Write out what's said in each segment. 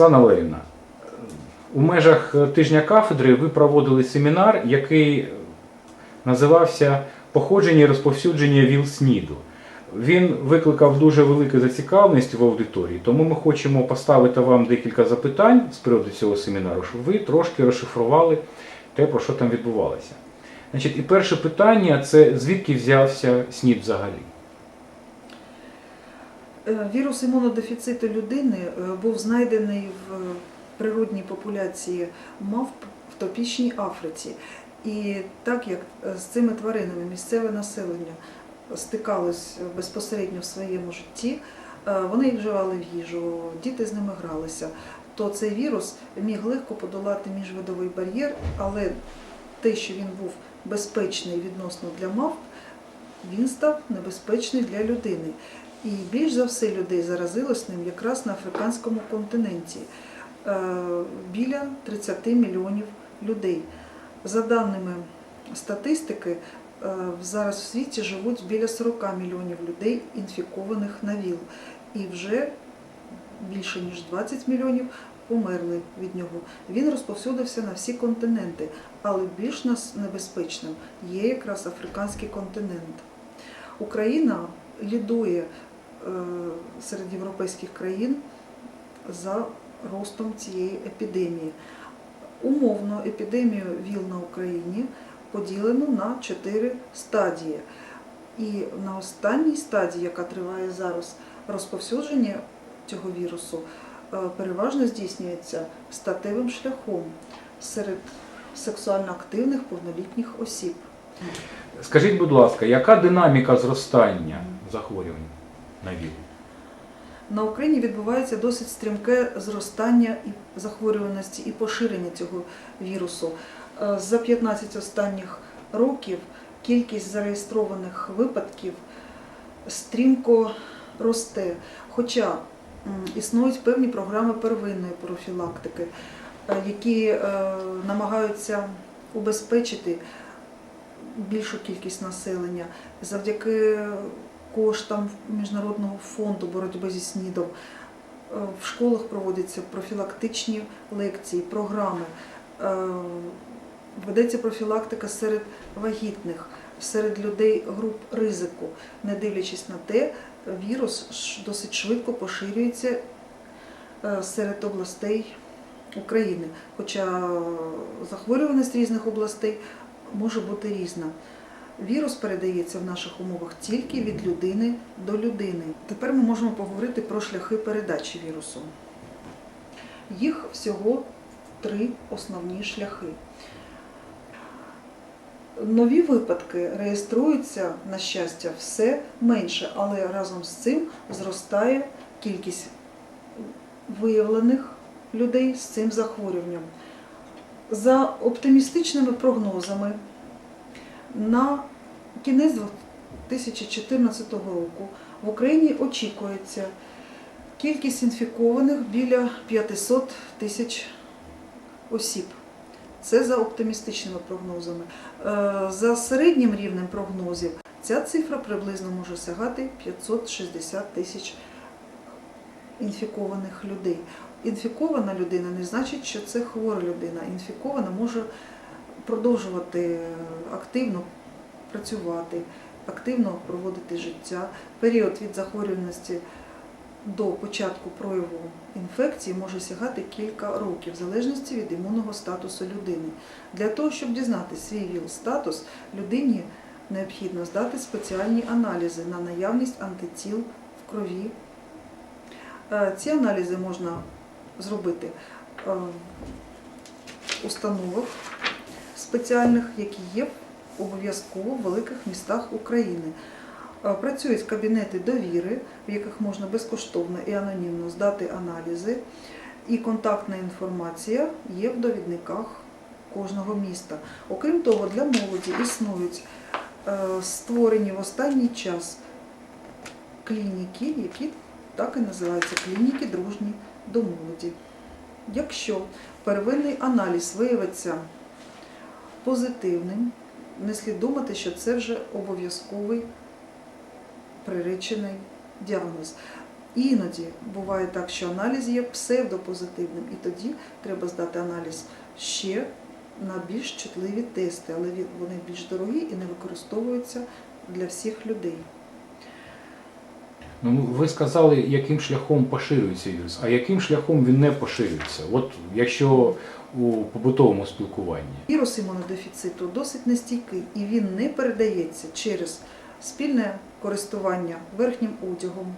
Світлана Валерівна, у межах тижня кафедри ви проводили семінар, який називався Походження і розповсюдження ВІЛ-СНІДу. Він викликав дуже велику зацікавленість в аудиторії, тому ми хочемо поставити вам декілька запитань з приводу цього семінару, щоб ви трошки розшифрували те, про що там відбувалося. Значить, і перше питання це звідки взявся СНІД взагалі? Е, Вірус імунодефіциту людини е, був знайдений в природній популяції мавп в тропічній Африці. І так як е, з цими тваринами місцеве населення стикалось безпосередньо в своєму житті, вони їх вживали в їжу, діти з ними гралися, то цей вірус міг легко подолати міжвидовий бар'єр, але те, що він був безпечний відносно для мавп, він став небезпечний для людини. І більш за все людей заразилось ним якраз на африканському континенті. Е, Біля 30 мільйонів людей. За даними статистики, е, зараз в світі живуть біля 40 мільйонів людей, інфікованих на ВІЛ. І вже більше ніж 20 мільйонів померли від нього. Він розповсюдився на всі континенти, але більш нас небезпечним є якраз африканський континент. Україна лідує серед європейських країн за ростом цієї епідемії. Умовно епідемію ВІЛ на Україні поділено на чотири стадії. І на останній стадії, яка триває зараз, розповсюдження цього вірусу е, переважно здійснюється статевим шляхом серед сексуально активних повнолітніх осіб. Скажіть, будь ласка, яка динаміка зростання захворювань на ВІЛ? На Україні відбувається досить стрімке зростання і захворюваності і поширення цього вірусу. Е, За 15 останніх років кількість зареєстрованих випадків стрімко росте. Хоча існують певні програми первинної профілактики, е, які е, намагаються убезпечити більшу кількість населення завдяки коштам Міжнародного фонду боротьби зі СНІДом. Е, В школах проводяться профілактичні лекції, програми. Е, Ведеться профілактика серед вагітних, серед людей груп ризику. Не дивлячись на те, вірус досить швидко поширюється е, серед областей України. Хоча захворюваність різних областей може бути різна. Вірус передається в наших умовах тільки від людини до людини. Тепер ми можемо поговорити про шляхи передачі вірусу. Їх всього три основні шляхи. Нові випадки реєструються, на щастя, все менше, але разом з цим зростає кількість виявлених людей з цим захворюванням. За оптимістичними прогнозами, на кінець 2014 року в Україні очікується кількість інфікованих біля 500 тисяч осіб. Це за оптимістичними прогнозами. Е, За середнім рівнем прогнозів ця цифра приблизно може сягати 560 тисяч інфікованих людей. Інфікована людина не значить, що це хвора людина. Інфікована може продовжувати активно працювати, активно проводити життя. Період від захворюваності до початку прояву інфекції може сягати кілька років, в залежності від імунного статусу людини. Для того, щоб дізнати свій ВІЛ-статус, людині необхідно здати спеціальні аналізи на наявність антитіл в крові. Е, Ці аналізи можна зробити е, в установах спеціальних, які є обов'язково в великих містах України. Е, Працюють кабінети довіри, в яких можна безкоштовно і анонімно здати аналізи, і контактна інформація є в довідниках кожного міста. Окрім того, для молоді існують е, створені в останній час клініки, які так і називаються клініки дружні до молоді. Якщо первинний аналіз виявиться позитивним, не слід думати, що це вже обов'язковий приречений діагноз. Іноді буває так, що аналіз є псевдопозитивним, і тоді треба здати аналіз ще на більш чутливі тести, але вони більш дорогі і не використовуються для всіх людей. Ну, ви сказали, яким шляхом поширюється вірус, а яким шляхом він не поширюється? От якщо у побутовому спілкуванні. Вірус імунодефіциту досить нестійкий і він не передається через спільне користування верхнім одягом,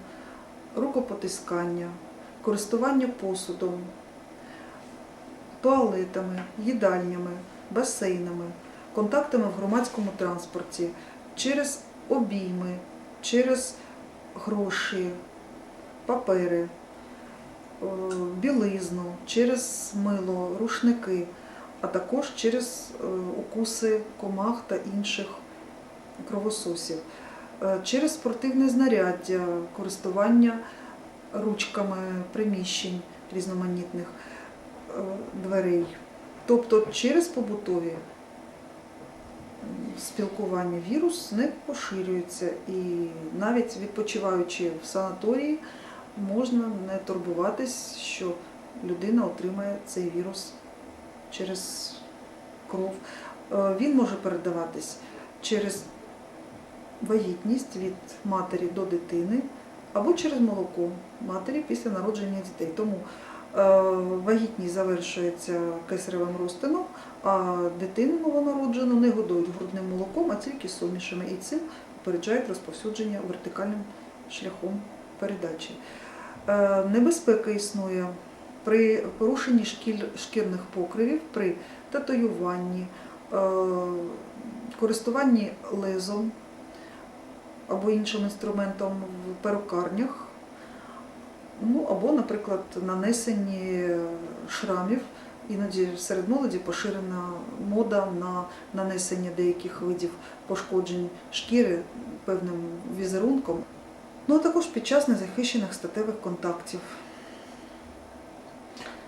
рукопотискання, користування посудом, туалетами, їдальнями, басейнами, контактами в громадському транспорті, через обійми, через гроші, папери, е, білизну, через мило, рушники а також через е, укуси комах та інших кровососів, Е, через спортивне знаряддя, користування ручками приміщень різноманітних дверей, тобто через побутові спілкування вірус не поширюється і навіть відпочиваючи в санаторії, можна не турбуватись, що людина отримає цей вірус через кров. Е, Він може передаватись через вагітність від матері до дитини або через молоко матері після народження дітей. Тому е, вагітність завершується кесаревим розтином, а дитину новонароджену не годують грудним молоком, а тільки сумішами. І цим попереджають розповсюдження вертикальним шляхом передачі. Е, Небезпека існує при порушенні шкірних покривів, при татуюванні, е, користуванні лезом або іншим інструментом в перукарнях, ну або, наприклад, нанесенні шрамів. Іноді серед молоді поширена мода на нанесення деяких видів пошкоджень шкіри певним візерунком, ну а також під час незахищених статевих контактів.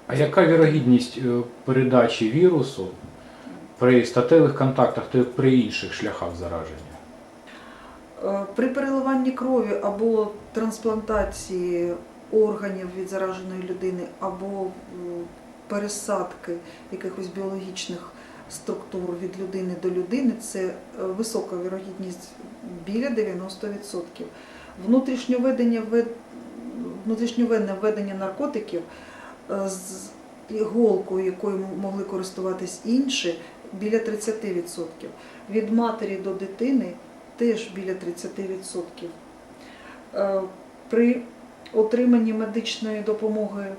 А яка вірогідність е, передачі вірусу при статевих контактах та при інших шляхах зараження? Е, При переливанні крові або трансплантації органів від зараженої людини, або пересадки якихось біологічних структур від людини до людини, це е, висока вірогідність біля 90%. Внутрішньоведення вед- внутрішньовенне введення наркотиків е, з іголкою, якою могли користуватись інші, біля 30%. Від матері до дитини теж біля 30%. Е, При отриманні медичної допомоги,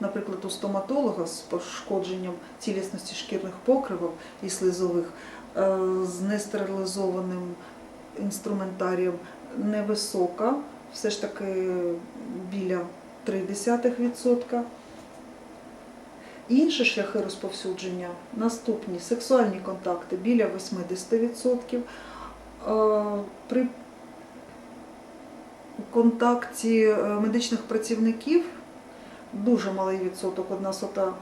наприклад, у стоматолога з пошкодженням цілісності шкірних покривів і слизових, е, з нестерилізованим інструментарієм невисока, все ж таки біля 0,3%. Інші шляхи розповсюдження наступні сексуальні контакти біля 80%. Е, При контакті е, медичних працівників дуже малий відсоток, одна сота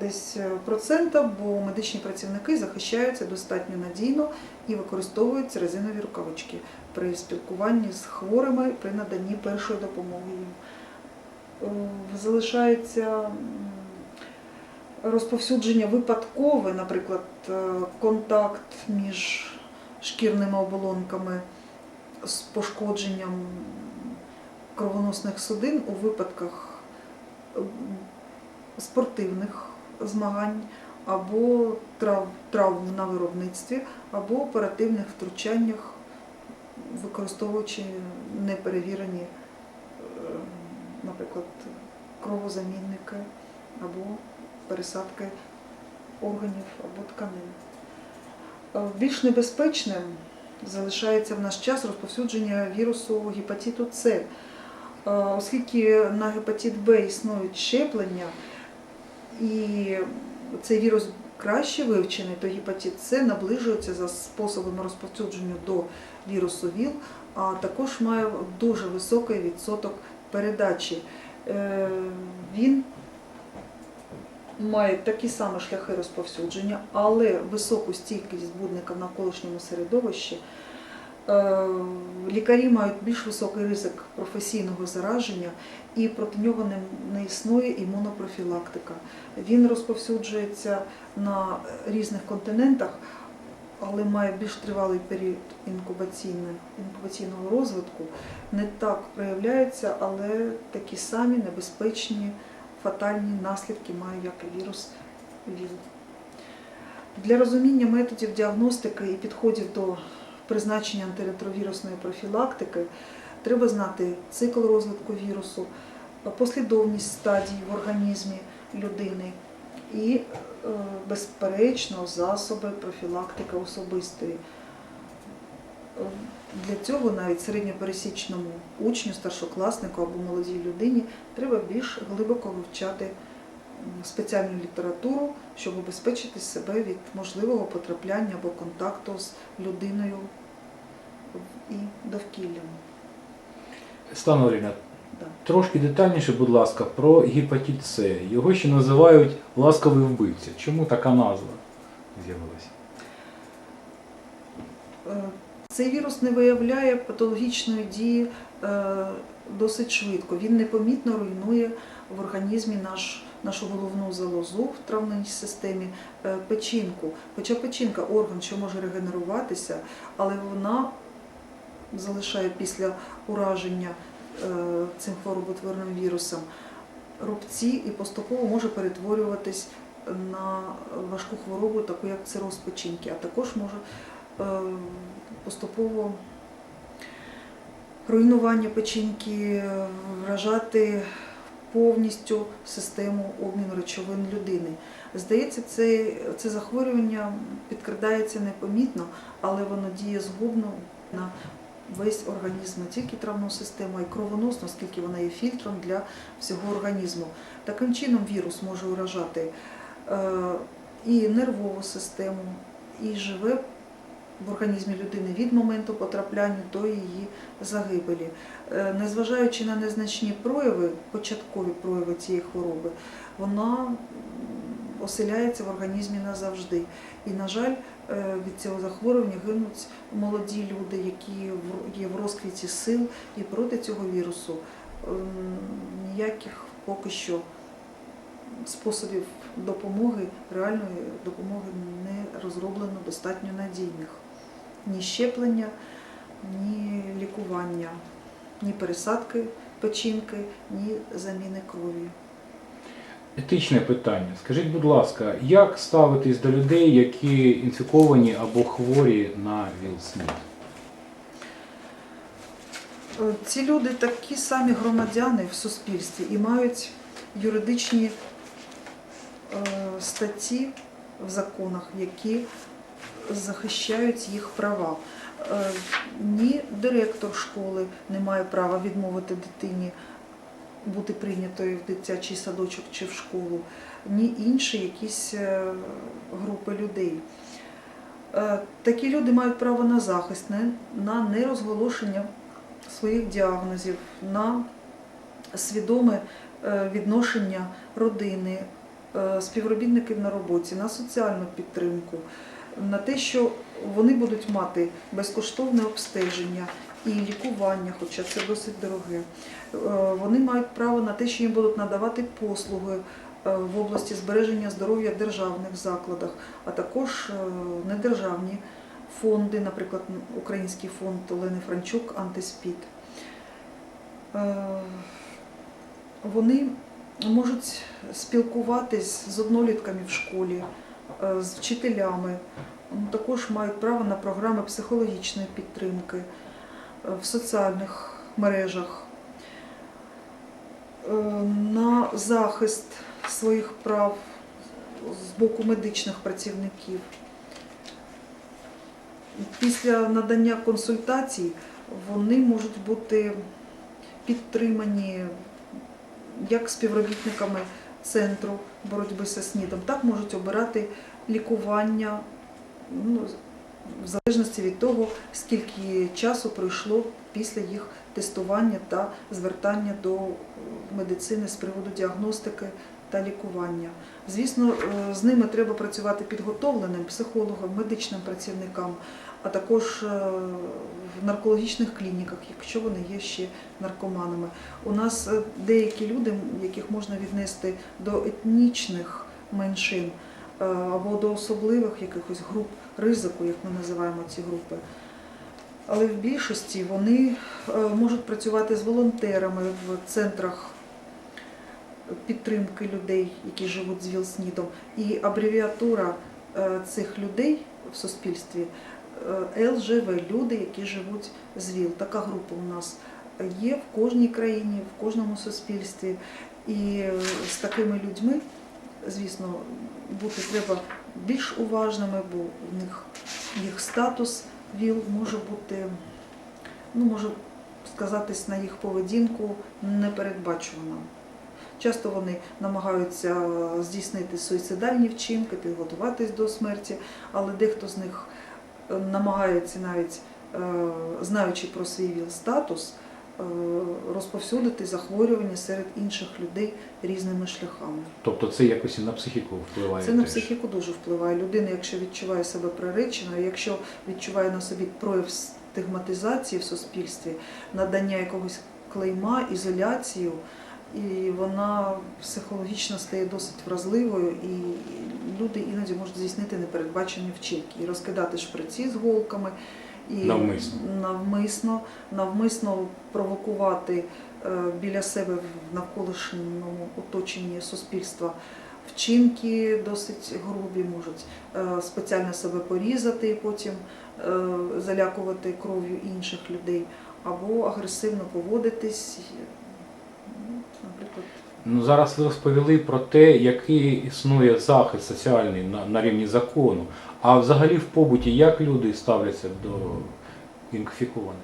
десь е, процента, бо медичні працівники захищаються достатньо надійно і використовують резинові рукавички при спілкуванні з хворими при наданні першої допомоги їм. Е, Залишається розповсюдження випадкове, наприклад, контакт між шкірними оболонками з пошкодженням кровоносних судин у випадках е, спортивних змагань або трав, травм на виробництві, або оперативних втручаннях, використовуючи неперевірені, е, наприклад, кровозамінники або пересадки органів або тканин. Е, Більш небезпечним залишається в наш час розповсюдження вірусу гепатиту С, Е, оскільки на гепатит Б існують щеплення, і цей вірус краще вивчений, то гепатит С наближується за способами розповсюдження до вірусу ВІЛ, а також має дуже високий відсоток передачі. Е, Він має такі самі шляхи розповсюдження, але високу стійкість збудника в навколишньому середовищі Е, Лікарі мають більш високий ризик професійного зараження, і проти нього не існує імунопрофілактика. Він розповсюджується на різних континентах, але має більш тривалий період інкубаційного розвитку. Не так проявляється, але такі самі небезпечні фатальні наслідки має як вірус ВІЛ. Для розуміння методів діагностики і підходів до призначення антиретровірусної профілактики треба знати цикл розвитку вірусу, послідовність стадій в організмі людини і, е, безперечно, засоби профілактики особистої. Е, Для цього навіть середньопересічному учню, старшокласнику або молодій людині треба більш глибоко вивчати спеціальну літературу, щоб убезпечити себе від можливого потрапляння або контакту з людиною і довкіллям. Стана Оліна, Да. трошки детальніше, будь ласка, про гепатит С. Його ще називають ласковий вбивця. Чому така назва з'явилася? Цей вірус не виявляє патологічної дії е, досить швидко. Він непомітно руйнує в організмі наш, нашу головну залозу в травній системі е, печінку. Хоча печінка орган, що може регенеруватися, але вона залишає після ураження е, цим хвороботворним вірусом рубці і поступово може перетворюватись на важку хворобу, таку як цироз печінки, а також може поступово руйнування печінки, е, вражати повністю систему обміну речовин людини. Здається, це, це захворювання підкрадається непомітно, але воно діє згубно на весь організм, не тільки травну систему, а й кровоносну, оскільки вона є фільтром для всього організму. Таким чином вірус може уражати е, і нервову систему, і живе в організмі людини від моменту потрапляння до її загибелі. Е, Незважаючи на незначні прояви, початкові прояви цієї хвороби, вона оселяється в організмі назавжди. І, на жаль, е, від цього захворювання гинуть молоді люди, які є в розквіті сил, і проти цього вірусу ем, ніяких поки що способів допомоги, реальної допомоги не розроблено достатньо надійних. Ні щеплення, ні лікування, ні пересадки печінки, ні заміни крові. Етичне питання. Скажіть, будь ласка, як ставитись до людей, які інфіковані або хворі на ВІЛ-СНІД? Е, Ці люди такі самі громадяни в суспільстві і мають юридичні е, статті в законах, які захищають їх права. Е, Ні директор школи не має права відмовити дитині бути прийнятою в дитячий садочок чи в школу, ні інші якісь е, групи людей. Е, Такі люди мають право на захист, на нерозголошення своїх діагнозів, на свідоме відношення родини, співробітників на роботі, на соціальну підтримку, на те, що вони будуть мати безкоштовне обстеження і лікування, хоча це досить дороге. Е, Вони мають право на те, що їм будуть надавати послуги е, в області збереження здоров'я в державних закладах, а також е, недержавні фонди, наприклад, Український фонд Олени Франчук Антиспід. Вони можуть спілкуватись з однолітками в школі, з вчителями, також мають право на програми психологічної підтримки е, в соціальних мережах, е, на захист своїх прав з боку медичних працівників. Після надання консультацій вони можуть бути підтримані як співробітниками центру боротьби зі СНІДом, так можуть обирати лікування ну, в залежності від того, скільки часу пройшло після їх тестування та звертання до е, медицини з приводу діагностики та лікування. Звісно, е, з ними треба працювати підготовленим психологам, медичним працівникам, а також е, в наркологічних клініках, якщо вони є ще наркоманами. У нас деякі люди, яких можна віднести до етнічних меншин або до особливих якихось груп ризику, як ми називаємо ці групи. Але в більшості вони е, можуть працювати з волонтерами в центрах підтримки людей, які живуть з ВІЛ-СНІДом. І абревіатура е, цих людей в суспільстві е, ЛЖВ, люди, які живуть з ВІЛ. Така група у нас є в кожній країні, в кожному суспільстві. І е, з такими людьми, звісно, бути треба більш уважними, бо в них їх статус ВІЛ може бути, ну, може сказатись на їх поведінку непередбачуваним. Часто вони намагаються здійснити суїцидальні вчинки, підготуватись до смерті, але дехто з них е, намагається навіть, е, знаючи про свій ВІЛ-статус, е, розповсюдити захворювання серед інших людей різними шляхами. Тобто це якось і на психіку впливає. Це на психіку дуже впливає. Людина, якщо відчуває себе приреченою, якщо відчуває на собі прояв стигматизації в суспільстві, надання якогось клейма, ізоляцію, і вона психологічно стає досить вразливою, і люди іноді можуть здійснити непередбачені вчинки і розкидати шприці з голками. І Навмисно. навмисно, навмисно провокувати е, біля себе в навколишньому оточенні суспільства вчинки досить грубі, можуть е, спеціально себе порізати і потім е, залякувати кров'ю інших людей, або агресивно поводитись. Наприклад, Ну зараз ви розповіли про те, який існує захист соціальний на, на рівні закону. А взагалі в побуті як люди ставляться до інфікованих?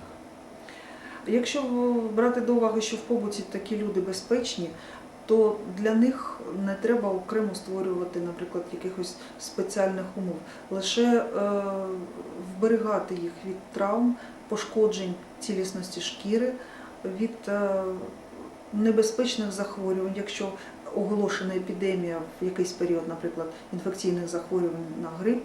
Якщо брати до уваги, що в побуті такі люди безпечні, то для них не треба окремо створювати, наприклад, якихось спеціальних умов. Лише е, вберігати їх від травм, пошкоджень цілісності шкіри, від е, небезпечних захворювань, якщо оголошена епідемія в якийсь період, наприклад, інфекційних захворювань на грип,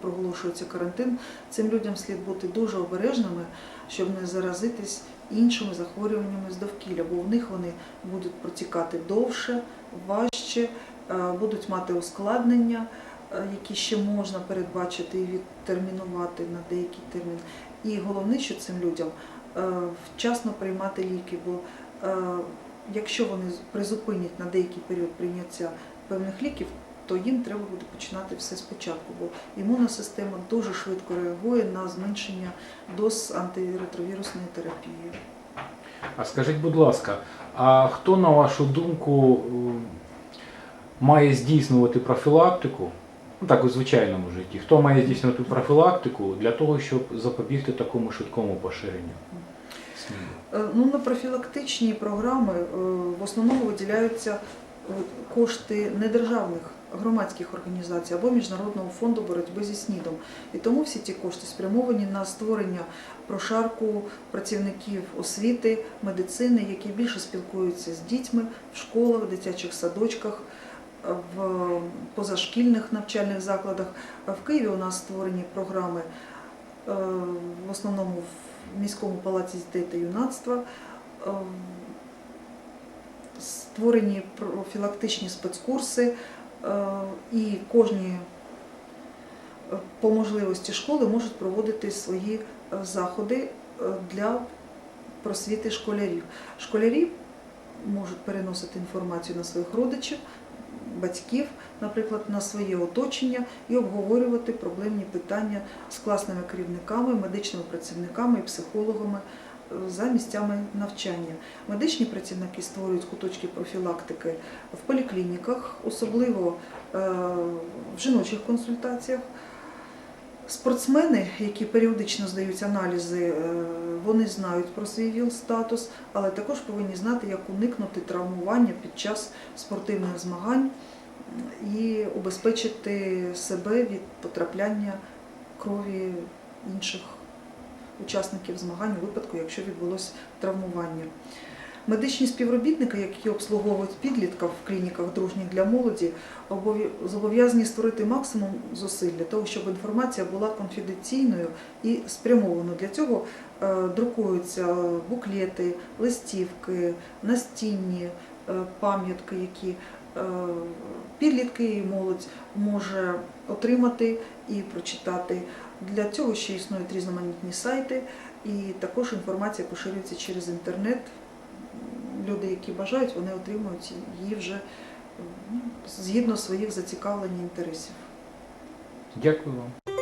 проголошується карантин, цим людям слід бути дуже обережними, щоб не заразитись іншими захворюваннями з довкілля, бо в них вони будуть протікати довше, важче, е, будуть мати ускладнення, е, які ще можна передбачити і відтермінувати на деякий термін. І головне, що цим людям е, вчасно приймати ліки, бо якщо вони призупинять на деякий період прийняття певних ліків, то їм треба буде починати все спочатку, бо імунна система дуже швидко реагує на зменшення доз антиретровірусної терапії. А скажіть, будь ласка, а хто, на вашу думку, має здійснювати профілактику? Ну так у звичайному житті. Хто має здійснювати профілактику для того, щоб запобігти такому швидкому поширенню? Е, Ну, на профілактичні програми е, в основному виділяються е, кошти недержавних громадських організацій або Міжнародного фонду боротьби зі СНІДом. І тому всі ці кошти спрямовані на створення прошарку працівників освіти, медицини, які більше спілкуються з дітьми в школах, дитячих садочках. В позашкільних навчальних закладах. В Києві у нас створені програми в основному в міському палаці дітей та юнацтва. Е, Створені профілактичні спецкурси, е, і кожні е, по можливості школи можуть проводити свої е, заходи для просвіти школярів. Школярі можуть переносити інформацію на своїх родичів, батьків, наприклад, на своє оточення і обговорювати проблемні питання з класними керівниками, медичними працівниками і психологами е, за місцями навчання. Медичні працівники створюють куточки профілактики в поліклініках, особливо е, в жіночих консультаціях. Спортсмени, які періодично здають аналізи, е, вони знають про свій ВІЛ-статус, але також повинні знати, як уникнути травмування під час спортивних змагань і убезпечити себе від потрапляння крові інших учасників змагань у випадку, якщо відбулось травмування. Медичні співробітники, які обслуговують підлітків в клініках дружніх для молоді, обов'я- зобов'язані створити максимум зусиль для того, щоб інформація була конфіденційною і спрямованою. Для цього е, друкуються буклети, листівки, настінні е, пам'ятки, які е, підлітки і молодь може отримати і прочитати. Для цього ще існують різноманітні сайти, і також інформація поширюється через інтернет. Люди, які бажають, вони отримують її вже згідно своїх зацікавлень і інтересів. Дякую вам.